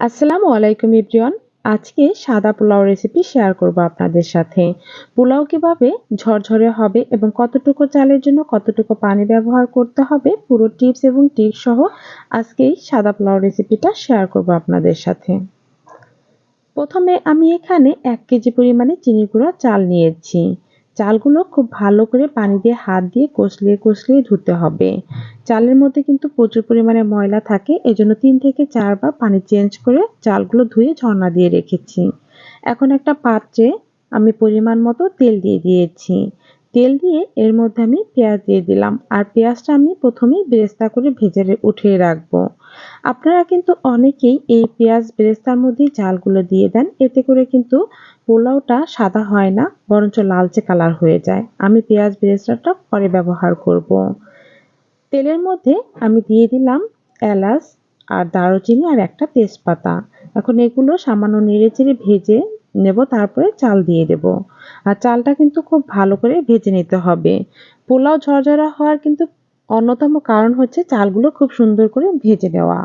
আসসালামু আলাইকুম ইব্রিয়ন আজকে সাদা পোলাও রেসিপি শেয়ার করব আপনাদের সাথে। পোলাও কীভাবে ঝরঝরে হবে এবং কতটুকু চালের জন্য কতটুকু পানি ব্যবহার করতে হবে, পুরো টিপস এবং টিপস সহ আজকে এই সাদা পোলাও রেসিপিটা শেয়ার করব আপনাদের সাথে। প্রথমে আমি এখানে এক কেজি পরিমাণে চিনি গুঁড়া চাল নিয়েছি। চালগুলো খুব ভালো করে পানি দিয়ে হাত দিয়ে কষলিয়ে কষলিয়ে ধুতে হবে। চালের মধ্যে কিন্তু প্রচুর পরিমাণে ময়লা থাকে, এজন্য তিন থেকে চারবার পানি চেঞ্জ করে চালগুলো ধুয়ে ঝর্ণা দিয়ে রেখেছি। এখন একটা পাত্রে আমি পরিমাণ মতো তেল দিয়ে দিয়েছি। তেল দিয়ে এর মধ্যে আমি পেঁয়াজ দিয়ে দিলাম। আর পেঁয়াজটা আমি প্রথমেই বেরেস্তা করে ভেজে উঠিয়ে রাখব। আপনারা কিন্তু অনেকেই এই পেঁয়াজ বেরেস্তার মধ্যেই চালগুলো দিয়ে দেন। এতে করে কিন্তু পোলাওটা সাদা হয় না, বরঞ্চ লালচে কালার হয়ে যায়। আমি পেঁয়াজ বেরেস্তাটা পরে ব্যবহার করব। তেলের মধ্যে আমি দিয়ে দিলাম এলাচ আর দারুচিনি আর একটা তেজপাতা। এখন এগুলো সামান্য নেড়ে চেড়ে ভেজে নেব, তারপরে চাল দিয়ে দেব। আর চালটা কিন্তু খুব ভালো করে ভেজে নিতে হবে। পোলাও ঝরঝরা হওয়ার কিন্তু অন্যতম কারণ হচ্ছে চালগুলো খুব সুন্দর করে ভেজে নেওয়া।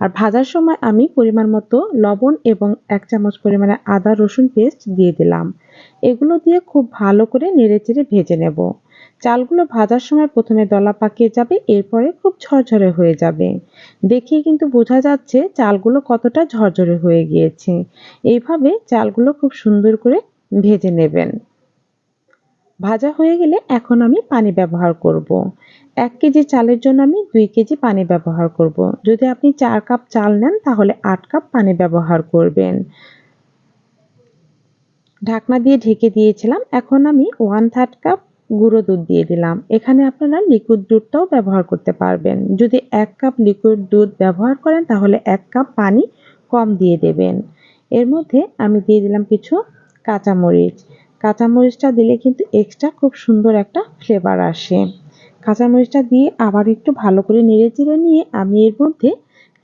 আর ভাজার সময় আমি পরিমাণ মতো লবণ এবং এক চামচ পরিমাণে আদা রসুন পেস্ট দিয়ে দিলাম। এগুলো দিয়ে খুব ভালো করে নেড়েচেড়ে ভেজে নেব। চালগুলো ভাজার সময় প্রথমে দলা পাকিয়ে যাবে, এরপরে খুব ঝরঝরে হয়ে যাবে। দেখেই কিন্তু বোঝা যাচ্ছে চালগুলো কতটা ঝরঝরে হয়ে গিয়েছে। এইভাবে চালগুলো খুব সুন্দর করে ভেজে নেবেন। ভাজা হয়ে গেলে এখন আমি পানি ব্যবহার করব। এক কেজি চালের জন্য আমি দুই কেজি পানি ব্যবহার করব। যদি আপনি চার কাপ চাল নেন, তাহলে আট কাপ পানি ব্যবহার করবেন। ঢাকনা দিয়ে ঢেকে দিয়েছিলাম। এখন আমি ওয়ান থার্ড কাপ গুঁড়ো দুধ দিয়ে দিলাম। এখানে আপনারা লিকুইড দুধটাও ব্যবহার করতে পারবেন। যদি এক কাপ লিকুইড দুধ ব্যবহার করেন, তাহলে এক কাপ পানি কম দিয়ে দেবেন। এর মধ্যে আমি দিয়ে দিলাম কিছু কাঁচামরিচ। কাঁচামরিচটা দিলে কিন্তু এক্সট্রা খুব সুন্দর একটা ফ্লেভার আসে। কাঁচামরিচটা দিয়ে আবার একটু ভালো করে নেড়ে চেড়ে নিয়ে আমি এর মধ্যে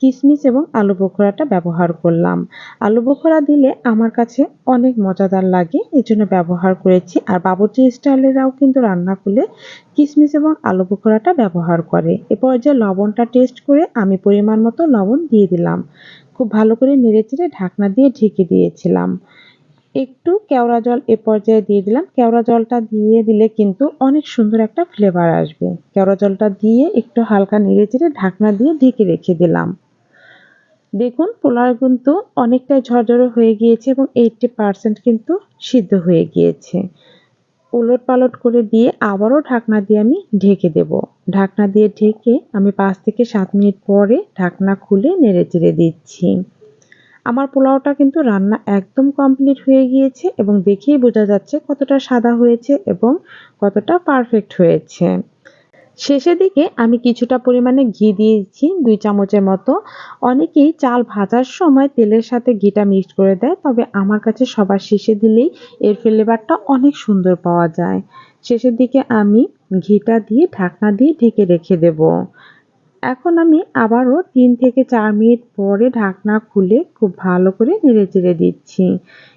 কিশমিশ এবং আলু বোখরাটা ব্যবহার করলাম। আলু বোখরা দিলে আমার কাছে অনেক মজাদার লাগে এই জন্য ব্যবহার করেছি। আর বাবুর্চি স্টাইলেরাও কিন্তু রান্না করলে কিশমিশ এবং আলু বোখরাটা ব্যবহার করে। এরপর যে লবণটা টেস্ট করে আমি পরিমাণ মতো লবণ দিয়ে দিলাম। খুব ভালো করে নেড়ে চেড়ে ঢাকনা দিয়ে ঢেকে দিয়েছিলাম। একটু কেওড়া জল এ পর্যায়ে দিয়ে দিলাম। কেওড়া জলটা দিয়ে দিলে কিন্তু অনেক সুন্দর একটা ফ্লেভার আসবে। কেওড়া জলটা দিয়ে একটু হালকা নেড়ে চেড়ে ঢাকনা দিয়ে ঢেকে রেখে দিলাম। দেখুন পোলাও কিন্তু অনেকটাই ঝরঝরে হয়ে গিয়েছে এবং এইটটি পারসেন্ট কিন্তু সিদ্ধ হয়ে গিয়েছে। উলট পালট করে দিয়ে আবারও ঢাকনা দিয়ে আমি ঢেকে দেব। ঢাকনা দিয়ে ঢেকে আমি পাঁচ থেকে সাত মিনিট পরে ঢাকনা খুলে নেড়ে চেড়ে দিচ্ছি। আমার পোলাওটা কিন্তু রান্না একদম কমপ্লিট হয়ে গিয়েছে এবং দেখেই বোঝা যাচ্ছে কতটা সাদা হয়েছে এবং কতটা পারফেক্ট হয়েছে। শেষের দিকে আমি কিছুটা পরিমাণে ঘি দিয়েছি, দুই চামচের মতো। অনেকেই চাল ভাজার সময় তেলের সাথে ঘিটা মিক্সড করে দেয়, তবে আমার কাছে সবার শেষে দিলেই এর ফ্লেভারটা অনেক সুন্দর পাওয়া যায়। শেষের দিকে আমি ঘিটা দিয়ে ঢাকনা দিয়ে ঢেকে রেখে দেব। এখন আমি আবারও তিন থেকে চার মিনিট পরে ঢাকনা খুলে খুব ভালো করে নেড়ে চেড়ে দিচ্ছি।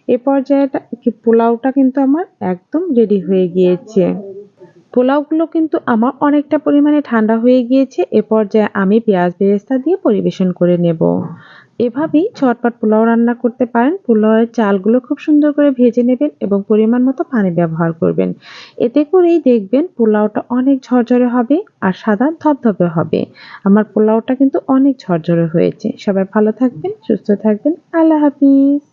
এ পর্যায়েটা পোলাওটা কিন্তু আমার একদম রেডি হয়ে গিয়েছে। পোলাওগুলো কিন্তু আমার অনেকটা পরিমাণে ঠান্ডা হয়ে গিয়েছে, এ পর্যায়ে আমি পেঁয়াজ বেরেস্তা দিয়ে পরিবেশন করে নেব। এভাবেই ছটপট পোলাও রান্না করতে পারেন। পোলাওয়ের চালগুলো খুব সুন্দর করে ভেজে নেবেন এবং পরিমাণ মতো পানি ব্যবহার করবেন। এতে করেই দেখবেন পোলাওটা অনেক ঝরঝরে হবে আর সাদা ধবধবে হবে। আমার পোলাওটা কিন্তু অনেক ঝরঝরে হয়েছে। সবাই ভালো থাকবেন, সুস্থ থাকবেন। আল্লাহ হাফিজ।